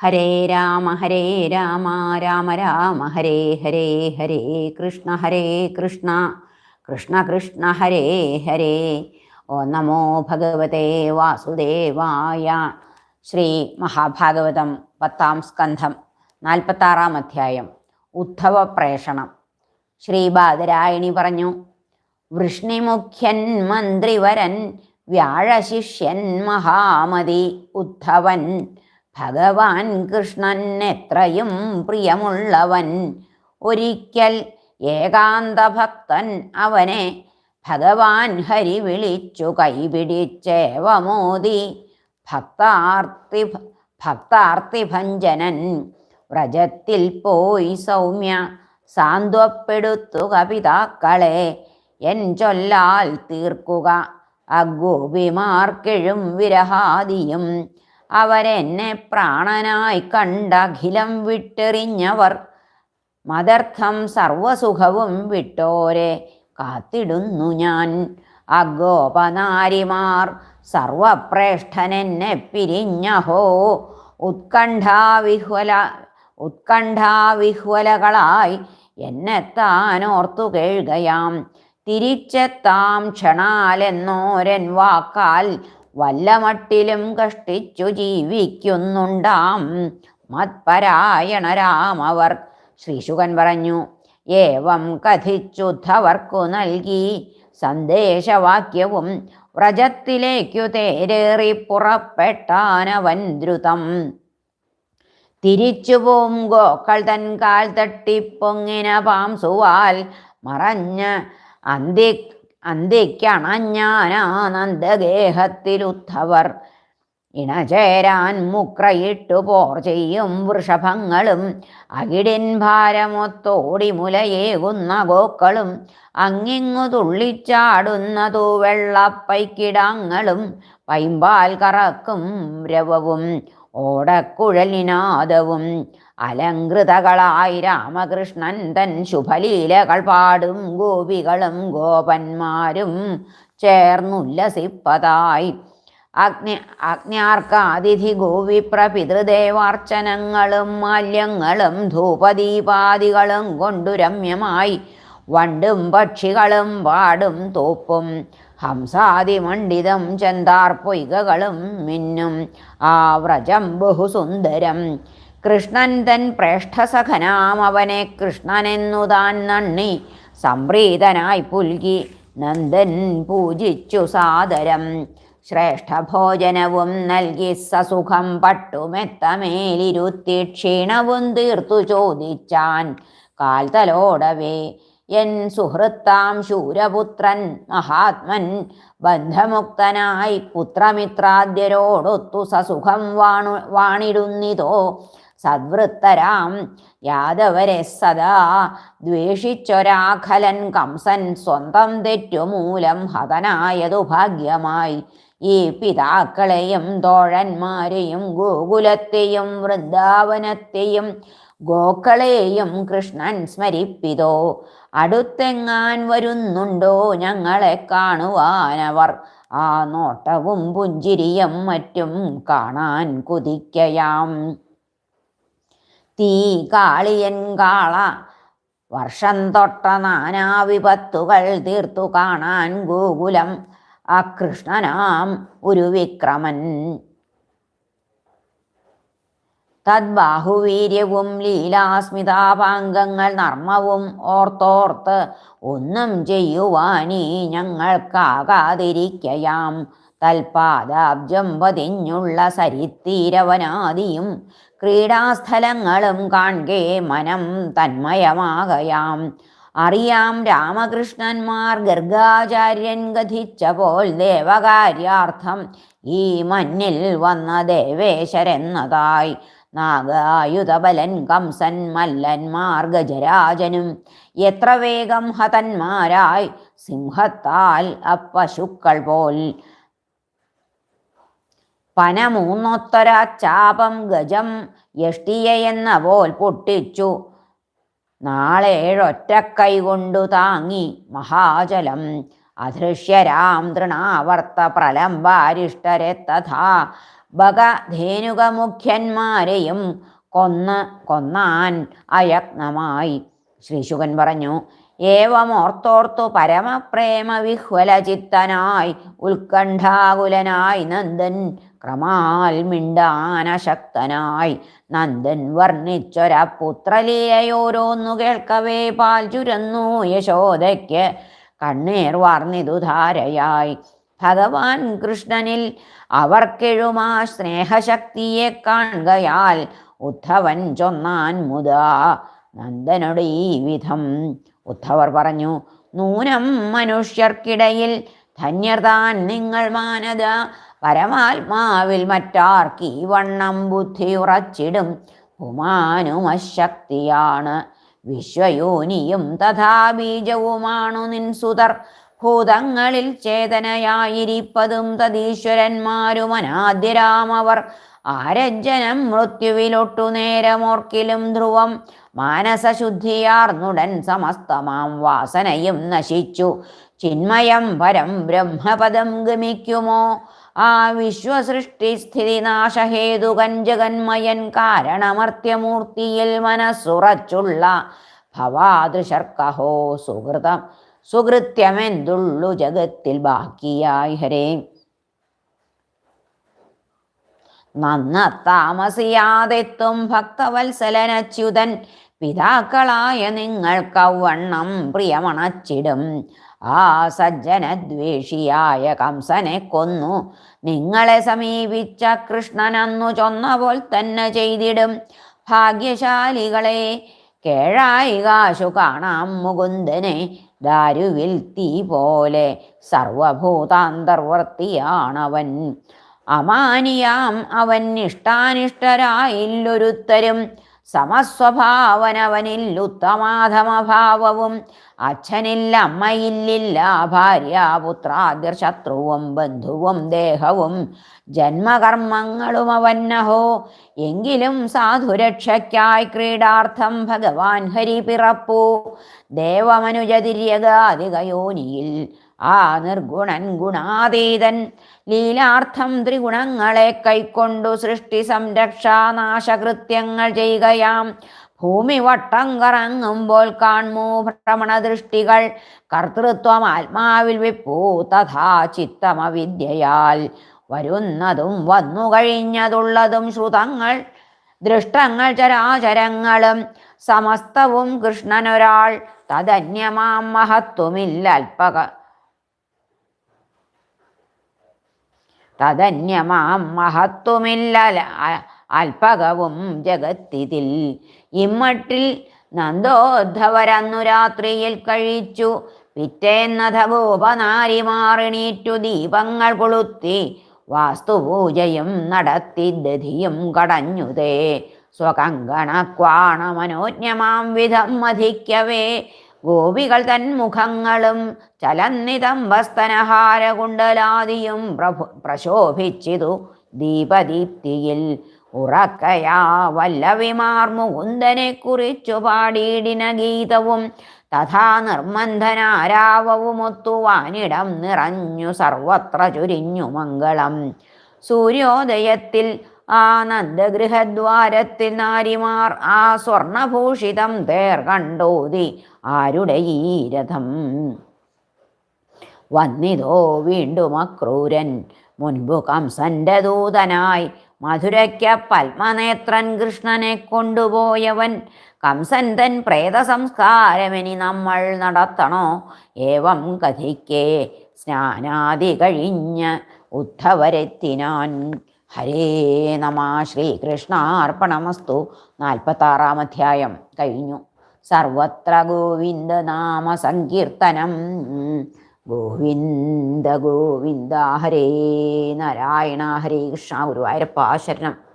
ഹരേ രാമ ഹരേ രാമ രാമ രാമ ഹരേ ഹരേ ഹരേ കൃഷ്ണ ഹരേ കൃഷ്ണ കൃഷ്ണ കൃഷ്ണ ഹരേ ഹരേ. ഓ നമോ ഭഗവതേ വാസുദേവായ ശ്രീ മഹാഭാഗവതം പത്താം സ്കന്ധം നാൽപ്പത്താറാം അധ്യായം ഉദ്ധവ പ്രേഷണം. ശ്രീ ബാദരായണി പറഞ്ഞു വൃഷ്ണിമുഖ്യൻ മന്ത്രിവരൻ വ്യാഴശിഷ്യൻ മഹാമതി ഉദ്ധവൻ ഭഗവാൻ കൃഷ്ണൻ എത്രയും പ്രിയമുള്ളവൻ. ഒരിക്കൽ ഏകാന്തഭക്തൻ അവനെ ഭഗവാൻ ഹരി വിളിച്ചു കൈപിടിച്ചേവമോദി ഭക്താർത്തി ഭക്താർത്തിഭഞ്ജനൻ വ്രജത്തിൽ പോയി സൗമ്യ സാന്ത്വപ്പെടുത്തുക പിതാക്കളെ എൻ ചൊല്ലാൽ തീർക്കുക അഗോപിമാർക്കെഴും വിരഹാദിയും അവരെന്നെ പ്രാണനായി കണ്ട അഖിലം വിട്ടെറിഞ്ഞവർ. മതർത്ഥം സർവസുഖവും വിട്ടോരെ കാത്തിടുന്നു ഞാൻ. അഗോപനാരിമാർ സർവപ്രേഷ്ഠനെന്നെ പിരിഞ്ഞഹോ. ഉത്കണ്ഠാവിഹ്വല ഉത്കണ്ഠാവിഹ്വലകളായി എന്നെ താനോർത്തു കേഴുകയാം തിരിച്ചെത്താം ക്ഷണാലെന്നോരൻ വാക്കാൽ വല്ലമട്ടിലും കഷ്ടിച്ചു ജീവിക്കുന്നുണ്ടാം. മത്പരായണരാമവർ ശ്രീശുകൻ പറഞ്ഞു ഏവം കഥിച്ചുദ്ധവർക്കു നൽകി. സന്ദേശവാക്യവും വ്രജത്തിലേക്കു തേരേറി പുറപ്പെട്ടാനവൻ ദ്രുതം. തിരിച്ചുപോം ഗോക്കൾ തൻ കാൽ തട്ടിപ്പൊങ്ങിന പാംസുവാൽ മറഞ്ഞ് അന്തി അന്തിക്കണഞ്ഞാനാനന്ദഗേഹത്തിലുദ്ധവർ ഇണചേരാൻ മുക്രയിട്ടു പോർ ചെയ്യും വൃഷഭങ്ങളും. അകിടിൻ ഭാരമൊത്തോടി മുലയേകുന്ന ഗോക്കളും. അങ്ങിങ്ങു തുള്ളിച്ചാടുന്നതു വെള്ളപ്പൈക്കിടാങ്ങളും. പൈമ്പാൽ കറക്കും രവവും. ഓടക്കുഴലിനാദവും അലങ്കൃതകളായി രാമകൃഷ്ണൻ തൻ ശുഭലീലകൾ പാടും ഗോപികളും ഗോപന്മാരും ചേർന്നുല്ലസിപ്പതായി. അഗ്നി അഗ്നിയാർക്കാതിഥി ഗോവിപ്രപിതൃദേവാർച്ചനങ്ങളും മാല്യങ്ങളും ധൂപദീപാദികളും കൊണ്ടു രമ്യമായി. വണ്ടും പക്ഷികളും പാടും തോപ്പും ഹംസാതിമണ്ഡിതം ചെന്താർ പൊയ്കകളും മിന്നും. ആ വ്രജം ബഹുസുന്ദരം കൃഷ്ണൻ തൻ പ്രേഷ്ഠസഖനാം അവനെ കൃഷ്ണനെന്നു താൻ നണ്ണി സംപ്രീതനായി പുൽകി നന്ദൻ പൂജിച്ചു സാദരം. ശ്രേഷ്ഠഭോജനവും നൽകി സസുഖം പട്ടുമെത്തമേലിരുത്തി ക്ഷീണവും തീർത്തു ചോദിച്ചാൻ കാൽത്തലോടവേ എൻ സുഹൃത്താം ശൂരപുത്രൻ മഹാത്മൻ ബന്ധമുക്തനായി പുത്രമിത്രാദ്യരോടൊത്തു സസുഖം വാണു വാണിടുന്നിതോ സദ്വൃത്തരാം. യാദവരെ സദാ ദ്വേഷിച്ചൊരാഖലൻ കംസൻ സ്വന്തം തെറ്റുമൂലം ഹതനായതു ഭാഗ്യമായി. ഈ പിതാക്കളെയും തോഴന്മാരെയും ഗോകുലത്തെയും വൃന്ദാവനത്തെയും ഗോക്കളെയും കൃഷ്ണൻ സ്മരിപ്പിതോ. അടുത്തെങ്ങാൻ വരുന്നുണ്ടോ ഞങ്ങളെ കാണുവാനവർ. ആ നോട്ടവും പുഞ്ചിരിയും മറ്റും കാണാൻ കുതിക്കയാം. തീ കാളിയൻ കാള. വർഷം തൊട്ട നാനാവിപത്തുകൾ തീർത്തു കാണാൻ ഗോകുലം. ആ കൃഷ്ണനാം ഒരു വിക്രമൻ. തദ്ബാഹുവീര്യവും ലീലാസ്മിതാപാംഗങ്ങൾ നർമ്മവും ഓർത്തോർത്ത് ഒന്നും ചെയ്യുവാനീ ഞങ്ങൾക്കാകാതിരിക്കയാം. തൽപാദാബ്ജം പതിഞ്ഞുള്ള സരിത്തീരവനാദിയും ക്രീഡാസ്ഥലങ്ങളും കാൺകെ മനം തന്മയമാകയാം. അറിയാം രാമകൃഷ്ണന്മാർ ഗർഗാചാര്യൻ ഗതിച്ചപ്പോൾ ദേവകാര്യാർത്ഥം ഈ മഞ്ഞിൽ വന്ന ദേവേശരെന്നതായി നാഗായുധബലൻ കംസൻ മല്ലന്മാർ ഗജരാജനും എത്ര വേഗം ഹതന്മാരായി. സിംഹത്താൽ അപ്പശുക്കൾ പോൽ പനമൂന്നൊത്തര ചാപം ഗജം യഷ്ടിയെന്ന പോൽ പൊട്ടിച്ചു. നാളേഴൊറ്റ കൈകൊണ്ടു താങ്ങി മഹാജലം. അധൃഷ്യരാം തൃണാവർത്ത പ്രലംബാരിഷ്ടരെ തഥാ ബകധേനുകമുഖ്യന്മാരെയും കൊന്ന് കൊന്നാൻ അയത്നമായി. ശ്രീശുകൻ പറഞ്ഞു ഏവമോർത്തോർത്തു പരമപ്രേമ വിഹ്വലചിത്തനായി ഉത്കണ്ഠാകുലനായി നന്ദൻ ക്രമാൽ മിണ്ടാനശക്തനായി. നന്ദൻ വർണിച്ചൊര പുത്രലീലയോരോന്നു കേൾക്കവേ പാൽ ചുരന്നു യശോദയ്ക്ക് കണ്ണീർ വാർന്നിതു ധാരയായി. ഭഗവാൻ കൃഷ്ണനിൽ അവർക്കെഴുമാ സ്നേഹശക്തിയെ കാണുകയാൽ ഉദ്ധവൻ ചൊന്നാൻ മുതാ. നന്ദനോട് വിധം ഉദ്ധവർ പറഞ്ഞു നൂനം മനുഷ്യർക്കിടയിൽ ധന്യർതാൻ നിങ്ങൾ മാനത. പരമാത്മാവിൽ മറ്റാർക്കീ വണ്ണം ബുദ്ധി ഉറച്ചിടും? പുമാനുമശക്തിയാണ് വിശ്വയോനിയും തഥാ ബീജവുമാണു നിൻ സുതർ. ഭൂതങ്ങളിൽ ചേതനയായിരിപ്പതും തദീശ്വരന്മാരുമനാദ്യരാമവർ ആരജ്ജനം മൃത്യുവിലൊട്ടു നേരമോർക്കിലും ധ്രുവം മാനസശുദ്ധിയാർന്നുടൻ സമസ്തമാം വാസനയും നശിച്ചു. ചിന്മയം പരം ബ്രഹ്മപദം ഗമിക്കുമോ? ആ വിശ്വസൃഷ്ടി സ്ഥിതി നാശഹേതുകൻ ജഗന്മയൻ കാരണമർത്യമൂർത്തിയിൽ മനസ്സുറച്ചുള്ള ഭവാദൃശർക്കഹോ സുഹൃതം. സുകൃത്യമെന്തുള്ളു ജഗത്തിൽ ബാക്കിയായി ഹരേ. നന്ന താമസിയാതെത്തും ഭക്തവത്സലനച്യുതൻ പിതാക്കളായ നിങ്ങൾക്കവണ്ണം പ്രിയമണച്ചിടും. ആ സജ്ജനദ്വേഷിയായ കംസനെ കൊന്നു. നിങ്ങളെ സമീപിച്ച കൃഷ്ണനന്നു ചൊന്ന പോൽ തന്നെ ചെയ്തിടും. ഭാഗ്യശാലികളെ കേഴായി കാശു കാണാം മുകുന്ദനെ. ദാരുവിൽ തീ പോലെ സർവഭൂതാന്തർവർത്തിയാണവൻ. അമാനിയാം അവൻ ഇഷ്ടാനിഷ്ടരായില്ലൊരുത്തരും. സമസ്വഭാവനവനിൽ ഉത്തമാധമഭാവവും. അച്ഛനില്ല അമ്മയില്ലില്ല ഭാര്യ പുത്രാദിർ ശത്രുവും ബന്ധുവും ദേഹവും. ജന്മകർമ്മങ്ങളും അവന്നഹോ. എങ്കിലും സാധുരക്ഷയ്ക്കായി ക്രീഡാർത്ഥം ഭഗവാൻ ഹരി പിറപ്പു ദേവമനുജതിര്യഗാധികയോനിയിൽ ആ നിർഗുണൻ ഗുണാതീതൻ ലീലാർത്ഥം ത്രിഗുണങ്ങളെ കൈക്കൊണ്ടു സൃഷ്ടി സംരക്ഷാനാശകൃത്യങ്ങൾ ചെയ്യുകയാം. ഭൂമി വട്ടം കറങ്ങുമ്പോൾ കാൺമൂ ഭ്രമണദൃഷ്ടികൾ? കർത്തൃത്വം ആത്മാവിൽ വിപ്പൂ തഥാ ചിത്തമവിദ്യയാൽ വരുന്നതും വന്നു കഴിഞ്ഞതുള്ളതും ശ്രുതങ്ങൾ ദൃഷ്ടങ്ങൾ ചരാചരങ്ങളും സമസ്തവും കൃഷ്ണനൊരാൾ. തദന്യമാം മഹത്വമില്ല അല്പക തദന്യമാം മഹത്വമില്ല. അല്പകവും ജഗത്തിതിൽ. ഇമ്മട്ടിൽ നന്ദോദ്ധവരന്നു രാത്രിയിൽ കഴിച്ചു. പിറ്റേന്നഥഭൂപനാരിമാറിണീറ്റു ദീപങ്ങൾ കൊളുത്തി. വാസ്തുപൂജയും നടത്തി ദധിയും കടഞ്ഞുതേ. സ്വകങ്കണക്വാണ മനോജ്ഞമാം വിധം മധിക്കവേ ഗോപികൾ തൻ മുഖങ്ങളും ചലന്നിതംബസ്തനഹാരകുണ്ടലാദിയും പ്രഭു പ്രശോഭിച്ചിതു ദീപദീപ്തിയിൽ. ഉറക്കയാ വല്ലവിമാർ മുകുന്ദനെ കുറിച്ചു പാടിയിടിന ഗീതവും തഥാ നിർമ്മന്ധനാരാവവുമൊത്തുവാനിടം നിറഞ്ഞു സർവത്ര ചുരിഞ്ഞു മംഗളം. സൂര്യോദയത്തിൽ ആ നന്ദഗൃഹദ്വാരത്തിൽ നാരിമാർ ആ സ്വർണഭൂഷിതം തേർ കണ്ടോതി ആരുടെ ഈ രഥം? വന്നിതോ വീണ്ടും അക്രൂരൻ. മുൻപു കംസന്റെ ദൂതനായി മധുരയ്ക്ക പത്മനേത്രൻ കൃഷ്ണനെ കൊണ്ടുപോയവൻ. കംസൻ തൻ പ്രേത സംസ്കാരമിനി നമ്മൾ നടത്തണോ? ഏവം കഥിക്കേ സ്നാനാദി കഴിഞ്ഞ് ഉദ്ധവരെത്തിനാൻ ഹരേ നമ ശ്രീകൃഷ്ണാർപ്പണമസ്തു. നാൽപ്പത്താറാം അധ്യായം കഴിഞ്ഞു. സർവത്ര ഗോവിന്ദ നാമ സങ്കീർത്തനം. ഗോവിന്ദ ഗോവിന്ദ ഹരേ നാരായണ ഹരേ കൃഷ്ണ ഗുരുവായൂരപ്പ ശരണം